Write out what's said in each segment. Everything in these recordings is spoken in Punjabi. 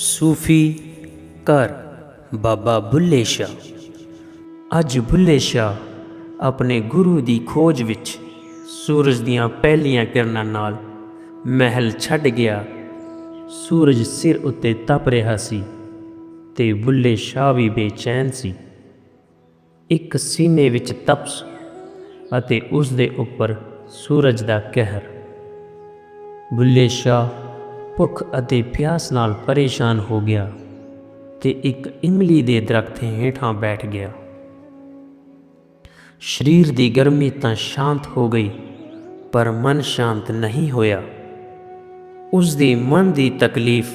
ਸੂਫੀ ਘਰ, ਬਾਬਾ ਬੁੱਲੇ ਸ਼ਾਹ। ਅੱਜ ਬੁੱਲੇ ਸ਼ਾਹ ਆਪਣੇ ਗੁਰੂ ਦੀ ਖੋਜ ਵਿੱਚ ਸੂਰਜ ਦੀਆਂ ਪਹਿਲੀਆਂ ਕਿਰਨਾਂ ਨਾਲ ਮਹਿਲ ਛੱਡ ਗਿਆ। ਸੂਰਜ ਸਿਰ ਉੱਤੇ ਤਪ ਰਿਹਾ ਸੀ ਤੇ ਬੁੱਲੇ ਸ਼ਾਹ ਵੀ ਬੇਚੈਨ ਸੀ। ਇੱਕ ਸੀਨੇ ਵਿੱਚ ਤਪਸ਼ ਅਤੇ ਉਸ ਦੇ ਉੱਪਰ ਸੂਰਜ ਦਾ ਕਹਿਰ। ਬੁੱਲੇ ਸ਼ਾਹ ਭੁੱਖ ਅਤੇ ਪਿਆਸ ਨਾਲ ਪਰੇਸ਼ਾਨ ਹੋ ਗਿਆ ਤੇ ਇੱਕ ਇਮਲੀ ਦੇ ਦਰਖਤ ਹੇਠਾਂ ਬੈਠ ਗਿਆ। ਸਰੀਰ ਦੀ ਗਰਮੀ ਤਾਂ ਸ਼ਾਂਤ ਹੋ ਗਈ, ਪਰ ਮਨ ਸ਼ਾਂਤ ਨਹੀਂ ਹੋਇਆ। ਉਸ ਦੀ ਮਨ ਦੀ ਤਕਲੀਫ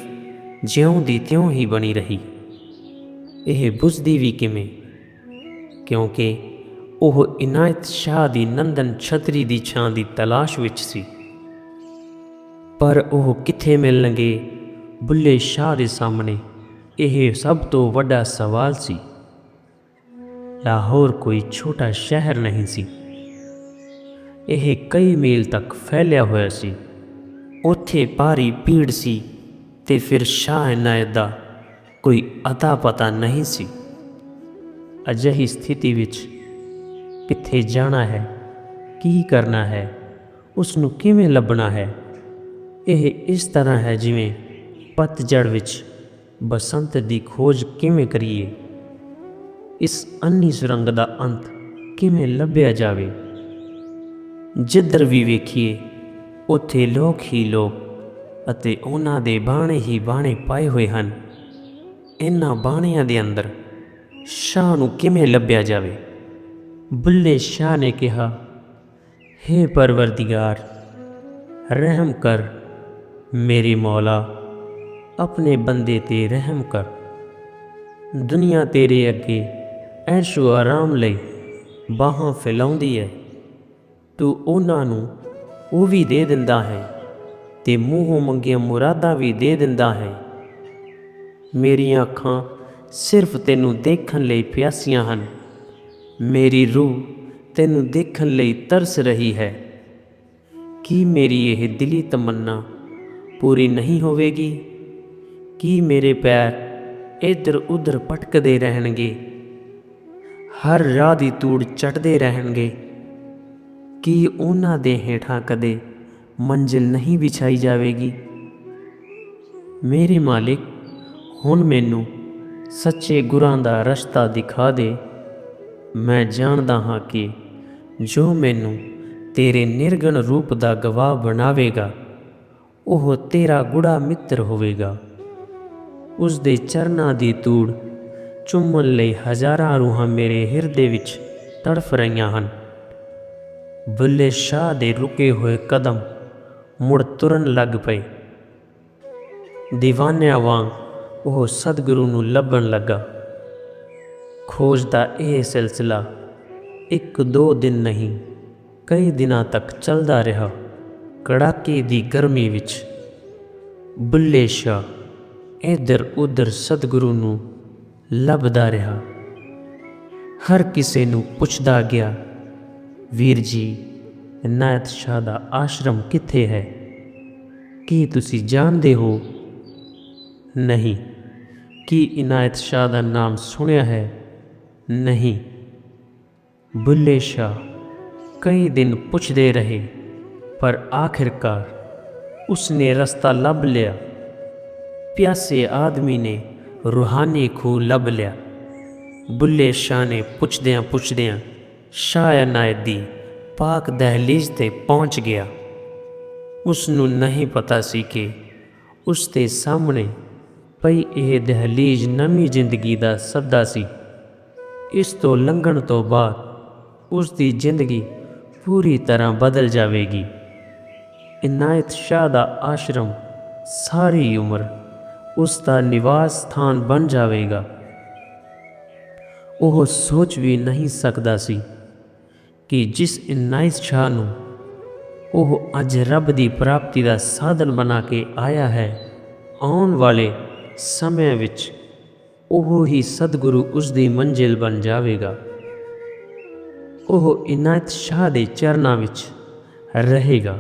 ਜਿਉਂ ਦੀ ਤਿਉਂ ਹੀ ਬਣੀ ਰਹੀ। ਇਹ ਬੁਝਦੀ ਵੀ ਕਿਵੇਂ? ਕਿਉਂਕਿ ਉਹ ਇਨਾਇਤ ਸ਼ਾਹ ਦੀ ਨੰਦਨ ਛਤਰੀ ਦੀ ਛਾਂ ਦੀ ਤਲਾਸ਼ ਵਿੱਚ ਸੀ। ਪਰ ਉਹ ਕਿੱਥੇ ਮਿਲਣਗੇ? ਬੁੱਲੇ ਸ਼ਾਹ ਦੇ ਸਾਹਮਣੇ ਇਹ ਸਭ ਤੋਂ ਵੱਡਾ ਸਵਾਲ ਸੀ। ਲਾਹੌਰ ਕੋਈ ਛੋਟਾ ਸ਼ਹਿਰ ਨਹੀਂ ਸੀ। ਇਹ ਕਈ ਮੀਲ ਤੱਕ ਫੈਲਿਆ ਹੋਇਆ ਸੀ। ਉੱਥੇ ਭਾਰੀ ਭੀੜ ਸੀ ਤੇ ਫਿਰ ਸ਼ਾਹ ਇਨਾਇਤ ਦਾ ਕੋਈ ਅਤਾ ਪਤਾ ਨਹੀਂ ਸੀ। ਅਜਿਹੀ ਸਥਿਤੀ ਵਿੱਚ ਕਿੱਥੇ ਜਾਣਾ ਹੈ, ਕੀ ਕਰਨਾ ਹੈ ਉਸ ਨੂੰ ਕਿਵੇਂ ਲੱਭਣਾ ਹੈ? ਇਹ ਇਸ ਤਰ੍ਹਾਂ ਹੈ ਜਿਵੇਂ ਪਤਝੜ ਵਿੱਚ ਬਸੰਤ ਦੀ ਖੋਜ ਕਿਵੇਂ ਕਰੀਏ? ਇਸ ਅੰਨੀ ਸੁਰੰਗ ਦਾ ਅੰਤ ਕਿਵੇਂ ਲੱਭਿਆ ਜਾਵੇ? ਜਿੱਧਰ ਵੀ ਵੇਖੀਏ, ਉੱਥੇ ਲੋਕ ਹੀ ਲੋਕ ਅਤੇ ਉਹਨਾਂ ਦੇ ਬਾਣੇ ਹੀ ਬਾਣੇ ਪਾਏ ਹੋਏ ਹਨ। ਇਹਨਾਂ ਬਾਣਿਆਂ ਦੇ ਅੰਦਰ ਸ਼ਾਹ ਨੂੰ ਕਿਵੇਂ ਲੱਭਿਆ ਜਾਵੇ? ਬੁੱਲੇ ਸ਼ਾਹ ਨੇ ਕਿਹਾ हे ਪਰਵਰਦੀਗਾਰ, ਰਹਿਮ ਕਰ ਮੇਰੇ ਮੌਲਾ, ਆਪਣੇ ਬੰਦੇ ਤੇ ਰਹਿਮ ਕਰ। ਦੁਨੀਆ ਤੇਰੇ ਅੱਗੇ ਐਸ਼ੋ ਆਰਾਮ ਲਈ ਬਾਹਾਂ ਫੈਲਾਉਂਦੀ ਹੈ ਤੂੰ ਉਹਨਾਂ ਨੂੰ ਉਹ ਵੀ ਦੇ ਦਿੰਦਾ ਹੈ ਤੇ ਮੂੰਹੋਂ ਮੰਗੀਆਂ ਮੁਰਾਦਾਂ ਵੀ ਦੇ ਦਿੰਦਾ ਹੈ। ਮੇਰੀਆਂ ਅੱਖਾਂ ਸਿਰਫ ਤੈਨੂੰ ਦੇਖਣ ਲਈ ਪਿਆਸੀਆਂ ਹਨ। ਮੇਰੀ ਰੂਹ ਤੈਨੂੰ ਦੇਖਣ ਲਈ ਤਰਸ ਰਹੀ ਹੈ। ਕੀ ਮੇਰੀ ਇਹ ਦਿਲੀ ਤਮੰਨਾ ਪੂਰੀ ਨਹੀਂ ਹੋਵੇਗੀ। ਕੀ ਮੇਰੇ ਪੈਰ ਇੱਧਰ ਉੱਧਰ ਭਟਕਦੇ ਰਹਿਣਗੇ? ਹਰ ਰਾਹ ਦੀ ਤੂੜ ਚਟਦੇ ਰਹਿਣਗੇ। ਕੀ ਉਹਨਾਂ ਦੇ ਹੇਠਾਂ ਕਦੇ ਮੰਜ਼ਿਲ ਨਹੀਂ ਵਿਛਾਈ ਜਾਵੇਗੀ? ਮੇਰੇ ਮਾਲਿਕ, ਹੁਣ ਮੈਨੂੰ ਸੱਚੇ ਗੁਰਾਂ ਦਾ ਰਸਤਾ ਦਿਖਾ ਦੇ। ਮੈਂ ਜਾਣਦਾ ਹਾਂ ਕਿ ਜੋ ਮੈਨੂੰ ਤੇਰੇ ਨਿਰਗਣ ਰੂਪ ਦਾ ਗਵਾਹ ਬਣਾਵੇਗਾ ਉਹ ਤੇਰਾ ਗੁੜਾ ਮਿੱਤਰ ਹੋਵੇਗਾ। ਉਸ ਦੇ ਚਰਨਾਂ ਦੀ ਤੂੜ ਚੁੰਮਣ ਲਈ ਹਜ਼ਾਰਾਂ ਰੂਹਾਂ ਮੇਰੇ ਹਿਰਦੇ ਵਿੱਚ ਤੜਫ ਰਹੀਆਂ ਹਨ। ਬੁੱਲੇ ਸ਼ਾਹ ਦੇ ਰੁਕੇ ਹੋਏ ਕਦਮ ਮੁੜ ਤੁਰਨ ਲੱਗ ਪਏ। دیਵਾਨਿਆਂ ਵਾਂਗ ਉਹ ਸਤਿਗੁਰੂ ਨੂੰ ਲੱਭਣ ਲੱਗਾ। ਖੋਜ ਦਾ ਇਹ ਸਿਲਸਿਲਾ ਇੱਕ ਦੋ ਦਿਨ ਨਹੀਂ, ਕਈ ਦਿਨਾਂ ਤੱਕ ਚੱਲਦਾ ਰਿਹਾ। ਕੜਾਕੇ ਦੀ ਗਰਮੀ ਵਿੱਚ ਬੁੱਲੇ ਸ਼ਾਹ ਇੱਧਰ ਉੱਧਰ ਸਤਿਗੁਰੂ ਨੂੰ ਲੱਭਦਾ ਰਿਹਾ। ਹਰ ਕਿਸੇ ਨੂੰ ਪੁੱਛਦਾ ਗਿਆ, ਵੀਰ ਜੀ ਇਨਾਇਤ ਸ਼ਾਹ ਦਾ ਆਸ਼ਰਮ ਕਿੱਥੇ ਹੈ? ਕੀ ਤੁਸੀਂ ਜਾਣਦੇ ਹੋ? ਨਹੀਂ। ਕੀ ਇਨਾਇਤ ਸ਼ਾਹ ਦਾ ਨਾਮ ਸੁਣਿਆ ਹੈ? ਨਹੀਂ। ਬੁੱਲੇ ਸ਼ਾਹ ਕਈ ਦਿਨ ਪੁੱਛਦੇ ਰਹੇ। ਪਰ ਆਖਿਰਕਾਰ ਉਸਨੇ ਰਸਤਾ ਲੱਭ ਲਿਆ। ਪਿਆਸੇ ਆਦਮੀ ਨੇ ਰੂਹਾਨੀ ਖੂਹ ਲੱਭ ਲਿਆ। ਬੁੱਲੇ ਸ਼ਾਹ ਨੇ ਪੁੱਛਦਿਆਂ ਪੁੱਛਦਿਆਂ ਸ਼ਾਹ ਇਨਾਇਤ ਦੀ ਪਾਕ ਦਹਲੀਜ਼ ਤੇ ਪਹੁੰਚ ਗਿਆ। ਉਸ ਨੂੰ ਨਹੀਂ ਪਤਾ ਸੀ ਕਿ ਉਸ ਦੇ ਸਾਹਮਣੇ ਪਈ ਇਹ ਦਹਲੀਜ਼ ਨਵੀਂ ਜ਼ਿੰਦਗੀ ਦਾ ਸੱਦਾ ਸੀ। ਇਸ ਤੋਂ ਲੰਘਣ ਤੋਂ ਬਾਅਦ ਉਸ ਦੀ ਜ਼ਿੰਦਗੀ ਪੂਰੀ ਤਰ੍ਹਾਂ ਬਦਲ ਜਾਵੇਗੀ। ਇਨਾਇਤ ਸ਼ਾਹ ਦਾ ਆਸ਼ਰਮ ਸਾਰੀ ਉਮਰ ਉਸ ਦਾ ਨਿਵਾਸ ਸਥਾਨ ਬਣ ਜਾਵੇਗਾ। ਉਹ ਸੋਚ ਵੀ ਨਹੀਂ ਸਕਦਾ ਸੀ ਕਿ ਜਿਸ ਇਨਾਇਤ ਸ਼ਾਹ ਨੂੰ ਉਹ ਅੱਜ ਰੱਬ ਦੀ ਪ੍ਰਾਪਤੀ ਦਾ ਸਾਧਨ ਬਣਾ ਕੇ ਆਇਆ ਹੈ, ਆਉਣ ਵਾਲੇ ਸਮੇਂ ਵਿੱਚ ਉਹ ਹੀ ਸਤਿਗੁਰੂ ਉਸ ਦੀ ਮੰਜ਼ਿਲ ਬਣ ਜਾਵੇਗਾ। ਉਹ ਇਨਾਇਤ ਸ਼ਾਹ ਦੇ ਚਰਨਾਂ ਵਿੱਚ ਰਹੇਗਾ।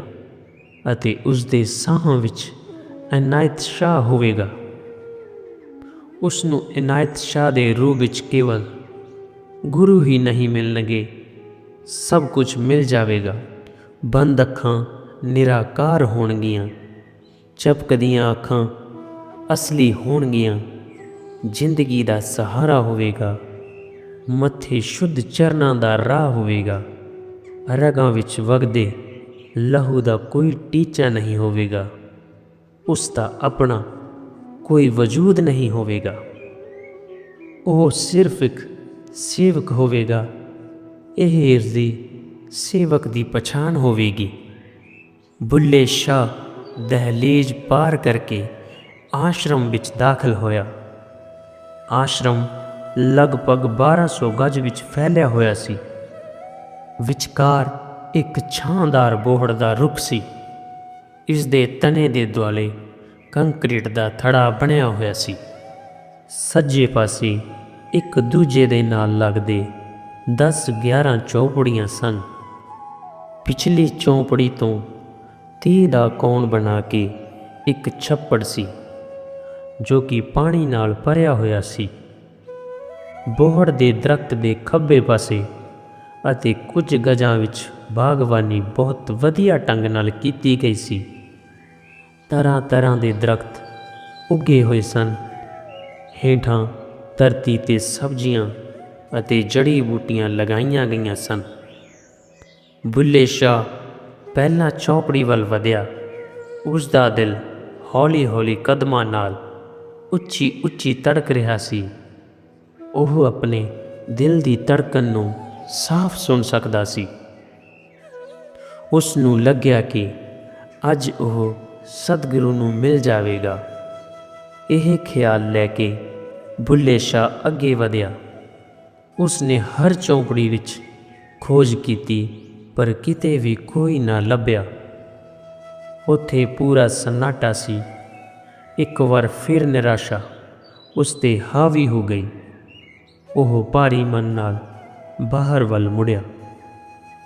ਅਤੇ ਉਸ ਦੇ ਸਾਹਾਂ ਵਿੱਚ ਇਨਾਇਤ ਸ਼ਾਹ ਹੋਵੇਗਾ। ਉਸ ਨੂੰ ਇਨਾਇਤ ਸ਼ਾਹ ਦੇ ਰੂਪ ਵਿੱਚ ਕੇਵਲ ਗੁਰੂ ਹੀ ਨਹੀਂ ਮਿਲਣਗੇ ਸਭ ਕੁਝ ਮਿਲ ਜਾਵੇਗਾ। ਬੰਦ ਅੱਖਾਂ ਨਿਰਾਕਾਰ ਹੋਣਗੀਆਂ, ਚਪਕਦੀਆਂ ਅੱਖਾਂ ਅਸਲੀ ਹੋਣਗੀਆਂ, ਜ਼ਿੰਦਗੀ ਦਾ ਸਹਾਰਾ ਹੋਵੇਗਾ, ਮੱਥੇ ਸ਼ੁੱਧ ਚਰਨਾਂ ਦਾ ਰਾਹ ਹੋਵੇਗਾ, ਰਗਾਂ ਵਿੱਚ ਵਗਦੇ ਲਹੂ ਦਾ ਕੋਈ ਟੀਚਾ ਨਹੀਂ ਹੋਵੇਗਾ। ਉਸ ਦਾ ਆਪਣਾ ਕੋਈ ਵਜੂਦ ਨਹੀਂ ਹੋਵੇਗਾ। ਉਹ ਸਿਰਫ ਇੱਕ ਸੇਵਕ ਹੋਵੇਗਾ। ਇਹ ਇਰਦੀ ਸੇਵਕ ਦੀ ਪਛਾਣ ਹੋਵੇਗੀ। ਬੁੱਲੇ ਸ਼ਾਹ ਦਹਲੀਜ਼ ਪਾਰ ਕਰਕੇ ਆਸ਼ਰਮ ਵਿੱਚ ਦਾਖਲ ਹੋਇਆ। ਆਸ਼ਰਮ ਲਗਭਗ 1200 ਗਜ ਵਿੱਚ ਫੈਲਿਆ ਹੋਇਆ ਸੀ। ਵਿਚਕਾਰ ਇੱਕ ਛਾਂਦਾਰ ਬੋਹੜ ਦਾ ਰੁੱਖ ਸੀ। ਇਸ ਦੇ ਤਣੇ ਦੇ ਦੁਆਲੇ ਕੰਕਰੀਟ ਦਾ ਥੜਾ ਬਣਿਆ ਹੋਇਆ ਸੀ। ਸੱਜੇ ਪਾਸੇ ਇੱਕ ਦੂਜੇ ਦੇ ਨਾਲ ਲੱਗਦੇ 10-11 ਚੌਪੜੀਆਂ ਸਨ। ਪਿਛਲੀ ਚੌਪੜੀ ਤੋਂ ਤੀਹ ਦਾ ਕੋਣ ਬਣਾ ਕੇ ਇੱਕ ਛੱਪੜ ਸੀ, ਜੋ ਕਿ ਪਾਣੀ ਨਾਲ ਭਰਿਆ ਹੋਇਆ ਸੀ। ਬੋਹੜ ਦੇ ਦਰਖਤ ਦੇ ਖੱਬੇ ਪਾਸੇ ਅਤੇ ਕੁਝ ਗਜਾਂ ਵਿੱਚ ਬਾਗਬਾਨੀ ਬਹੁਤ ਵਧੀਆ ਢੰਗ ਨਾਲ ਕੀਤੀ ਗਈ ਸੀ। ਤਰ੍ਹਾਂ ਤਰ੍ਹਾਂ ਦੇ ਦਰਖਤ ਉੱਗੇ ਹੋਏ ਸਨ। ਹੇਠਾਂ ਧਰਤੀ ਤੇ ਸਬਜ਼ੀਆਂ ਅਤੇ ਜੜੀ ਬੂਟੀਆਂ ਲਗਾਈਆਂ ਗਈਆਂ ਸਨ। ਬੁੱਲੇ ਸ਼ਾਹ ਪਹਿਲਾਂ ਚੌਪੜੀ ਵੱਲ ਵਧਿਆ। ਉਸ ਦਾ ਦਿਲ ਹੌਲੀ-ਹੌਲੀ ਕਦਮਾਂ ਨਾਲ ਉੱਚੀ ਉੱਚੀ ਤੜਕ ਰਿਹਾ ਸੀ। ਉਹ ਆਪਣੇ ਦਿਲ ਦੀ ਧੜਕਣ ਨੂੰ ਸਾਫ਼ ਸੁਣ ਸਕਦਾ ਸੀ। ਉਸ ਨੂੰ ਲੱਗਿਆ ਕਿ ਅੱਜ ਉਹ ਸਤਿਗੁਰੂ ਨੂੰ ਮਿਲ ਜਾਵੇਗਾ। ਇਹ ਖਿਆਲ ਲੈ ਕੇ ਬੁੱਲੇ ਸ਼ਾਹ ਅੱਗੇ ਵਧਿਆ। ਉਸ ਨੇ ਹਰ ਚੌਂਕੜੀ ਵਿੱਚ ਖੋਜ ਕੀਤੀ, ਪਰ ਕਿਤੇ ਵੀ ਕੋਈ ਨਾ ਲੱਭਿਆ। ਉੱਥੇ ਪੂਰਾ ਸੰਨਾਟਾ ਸੀ। ਇੱਕ ਵਾਰ ਫਿਰ ਨਿਰਾਸ਼ਾ ਉਸ ਤੇ ਹਾਵੀ ਹੋ ਗਈ। ਉਹ ਭਾਰੀ ਮਨ ਨਾਲ ਬਾਹਰ ਵੱਲ ਮੁੜਿਆ।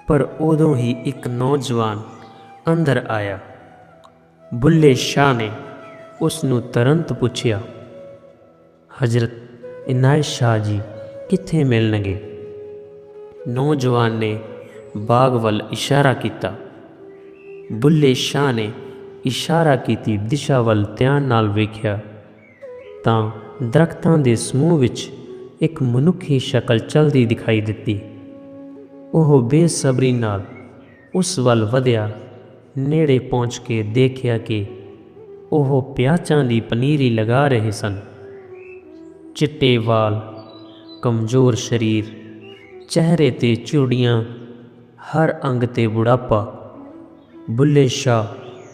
ਪਰ ਉਦੋਂ ਹੀ ਇੱਕ ਨੌਜਵਾਨ ਅੰਦਰ ਆਇਆ। ਬੁੱਲੇ ਸ਼ਾਹ ਨੇ ਉਸ ਨੂੰ ਤੁਰੰਤ ਪੁੱਛਿਆ, ਹਜ਼ਰਤ ਇਨਾਇਤ ਸ਼ਾਹ ਜੀ, ਕਿੱਥੇ ਮਿਲਣਗੇ? ਨੌਜਵਾਨ ਨੇ ਬਾਗ ਵੱਲ ਇਸ਼ਾਰਾ ਕੀਤਾ। ਬੁੱਲੇ ਸ਼ਾਹ ਨੇ ਇਸ਼ਾਰਾ ਕੀਤੀ, ਦਿਸ਼ਾ ਵੱਲ ਧਿਆਨ ਨਾਲ ਵੇਖਿਆ ਤਾਂ ਦਰਖਤਾਂ ਦੇ ਸਮੂਹ ਵਿੱਚ ਇੱਕ ਮਨੁੱਖੀ ਸ਼ਕਲ ਚਲਦੀ ਦਿਖਾਈ ਦਿੱਤੀ। ਉਹ ਬੇਸਬਰੀ ਨਾਲ ਉਸ ਵੱਲ ਵਧਿਆ, ਨੇੜੇ ਪਹੁੰਚ ਕੇ ਦੇਖਿਆ ਕਿ ਉਹ ਪਿਆਚਾਂ ਦੀ ਪਨੀਰੀ ਲਗਾ ਰਹੇ ਸਨ। ਚਿੱਟੇ ਵਾਲ, ਕਮਜ਼ੋਰ ਸਰੀਰ, ਚਿਹਰੇ ਤੇ ਚੂੜੀਆਂ, ਹਰ ਅੰਗ ਤੇ ਬੁਢਾਪਾ। ਬੁੱਲੇ ਸ਼ਾਹ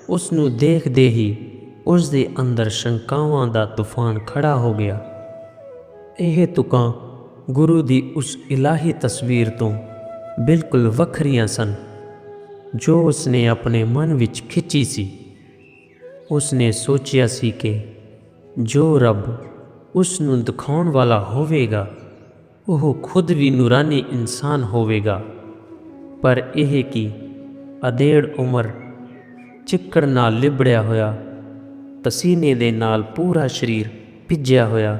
ਉਸ ਨੂੰ ਦੇਖਦੇ ਹੀ ਉਸ ਦੇ ਅੰਦਰ ਸ਼ੰਕਾਵਾਂ ਦਾ ਤੂਫਾਨ ਖੜਾ ਹੋ ਗਿਆ। ਇਹ ਤੁਕਾਂ ਗੁਰੂ ਦੀ ਉਸ ਇਲਾਹੀ ਤਸਵੀਰ ਤੋਂ ਬਿਲਕੁਲ ਵੱਖਰੀਆਂ ਸਨ। ਜੋ ਉਸਨੇ ਆਪਣੇ ਮਨ ਵਿੱਚ ਖਿੱਚੀ ਸੀ, ਉਸਨੇ ਸੋਚਿਆ ਸੀ ਕਿ ਜੋ ਰੱਬ ਉਸ ਨੂੰ ਦਿਖਾਉਣ ਵਾਲਾ ਹੋਵੇਗਾ, ਉਹ ਖੁਦ ਵੀ ਨੂਰਾਨੀ ਇਨਸਾਨ ਹੋਵੇਗਾ। ਪਰ ਇਹ ਕਿ ਅਧੇੜ ਉਮਰ ਚਿੱਕੜ ਨਾਲ ਲਿਬੜਿਆ ਹੋਇਆ ਤਸੀਨੇ ਦੇ ਨਾਲ ਪੂਰਾ ਸਰੀਰ ਭਿੱਜਿਆ ਹੋਇਆ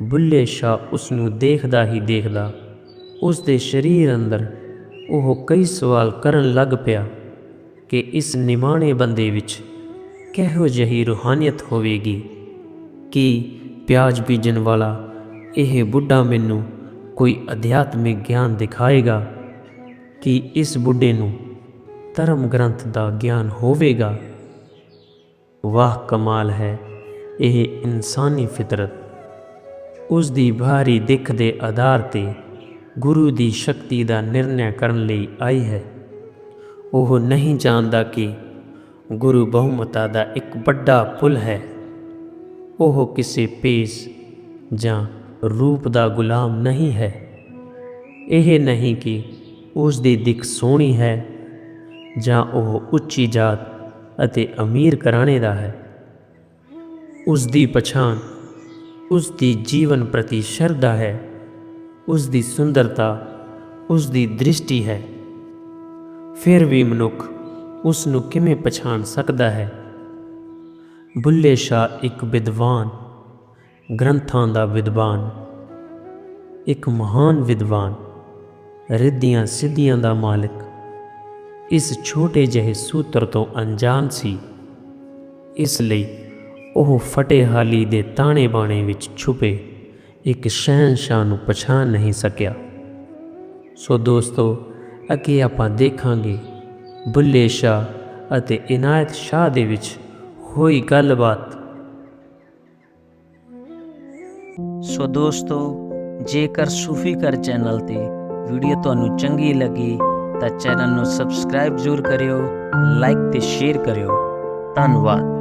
ਬੁੱਲੇ ਸ਼ਾਹ ਉਸ ਨੂੰ ਦੇਖਦਾ ਹੀ ਦੇਖਦਾ ਉਸ ਦੇ ਸਰੀਰ ਅੰਦਰ ਉਹ ਕਈ ਸਵਾਲ ਕਰਨ ਲੱਗ ਪਿਆ ਕਿ ਇਸ ਨਿਮਾਣੇ ਬੰਦੇ ਵਿੱਚ ਕਿਹੋ ਜਿਹੀ ਰੂਹਾਨੀਅਤ ਹੋਵੇਗੀ? ਕਿ ਪਿਆਜ ਬੀਜਣ ਵਾਲਾ ਇਹ ਬੁੱਢਾ ਮੈਨੂੰ ਕੋਈ ਅਧਿਆਤਮਿਕ ਗਿਆਨ ਦਿਖਾਏਗਾ? ਕਿ ਇਸ ਬੁੱਢੇ ਨੂੰ ਧਰਮ ਗ੍ਰੰਥ ਦਾ ਗਿਆਨ ਹੋਵੇਗਾ? ਵਾਹ ਕਮਾਲ ਹੈ ਇਹ ਇਨਸਾਨੀ ਫਿਤਰਤ। ਉਸ ਦੀ ਬਾਹਰੀ ਦਿੱਖ ਦੇ ਆਧਾਰ ਤੇ ਗੁਰੂ ਦੀ ਸ਼ਕਤੀ ਦਾ ਨਿਰਣੈ ਕਰਨ ਲਈ ਆਈ ਹੈ। ਉਹ ਨਹੀਂ ਜਾਣਦਾ ਕਿ ਗੁਰੂ ਬਹੁਮਤਾ ਦਾ ਇੱਕ ਵੱਡਾ ਪੁਲ ਹੈ। ਉਹ ਕਿਸੇ ਪੇਸ ਜਾਂ ਰੂਪ ਦਾ ਗੁਲਾਮ ਨਹੀਂ ਹੈ। ਇਹ ਨਹੀਂ ਕਿ ਉਸ ਦੀ ਦਿੱਖ ਸੋਹਣੀ ਹੈ ਜਾਂ ਉਹ ਉੱਚੀ ਜਾਤ ਅਤੇ ਅਮੀਰ ਘਰਾਣੇ ਦਾ ਹੈ। ਉਸ ਦੀ ਪਛਾਣ, ਉਸ ਦੀ ਜੀਵਨ ਪ੍ਰਤੀ ਸ਼ਰਧਾ ਹੈ। ਉਸ ਦੀ ਸੁੰਦਰਤਾ, ਉਸ ਦੀ ਦ੍ਰਿਸ਼ਟੀ ਹੈ। ਫਿਰ ਵੀ ਮਨੁੱਖ ਉਸ ਨੂੰ ਕਿਵੇਂ ਪਛਾਣ ਸਕਦਾ ਹੈ? ਬੁੱਲੇ ਸ਼ਾਹ ਇੱਕ ਵਿਦਵਾਨ, ਗ੍ਰੰਥਾਂ ਦਾ ਵਿਦਵਾਨ, ਇੱਕ ਮਹਾਨ ਵਿਦਵਾਨ, ਰਿੱਧੀਆਂ ਸਿੱਧੀਆਂ ਦਾ ਮਾਲਕ। ਇਸ ਛੋਟੇ ਜਿਹੇ ਸੂਤਰ ਤੋਂ ਅਣਜਾਣ ਸੀ। ਇਸ ਲਈ ਉਹ ਫਟੇਹਾਲੀ ਦੇ ਤਾਣੇ ਬਾਣੇ ਵਿੱਚ ਛੁਪੇ। ਇੱਕ ਸ਼ਹਿਨਸ਼ਾਹ ਨੂੰ ਪਛਾਣ ਨਹੀਂ ਸਕਿਆ। ਸੋ ਦੋਸਤੋ, ਅੱਗੇ ਆਪਾਂ ਦੇਖਾਂਗੇ ਬੁੱਲੇ ਸ਼ਾਹ ਅਤੇ ਇਨਾਇਤ ਸ਼ਾਹ ਦੇ ਵਿੱਚ ਹੋਈ ਗੱਲਬਾਤ। ਸੋ ਦੋਸਤੋ, ਜੇਕਰ ਸੂਫੀ ਕਰ ਚੈਨਲ ਤੇ ਵੀਡੀਓ ਤੁਹਾਨੂੰ ਚੰਗੀ ਲੱਗੀ, ਤਾਂ ਚੈਨਲ ਨੂੰ ਸਬਸਕ੍ਰਾਈਬ ਜ਼ਰੂਰ ਕਰਿਓ, ਲਾਈਕ ਤੇ ਸ਼ੇਅਰ ਕਰਿਓ। ਧੰਨਵਾਦ।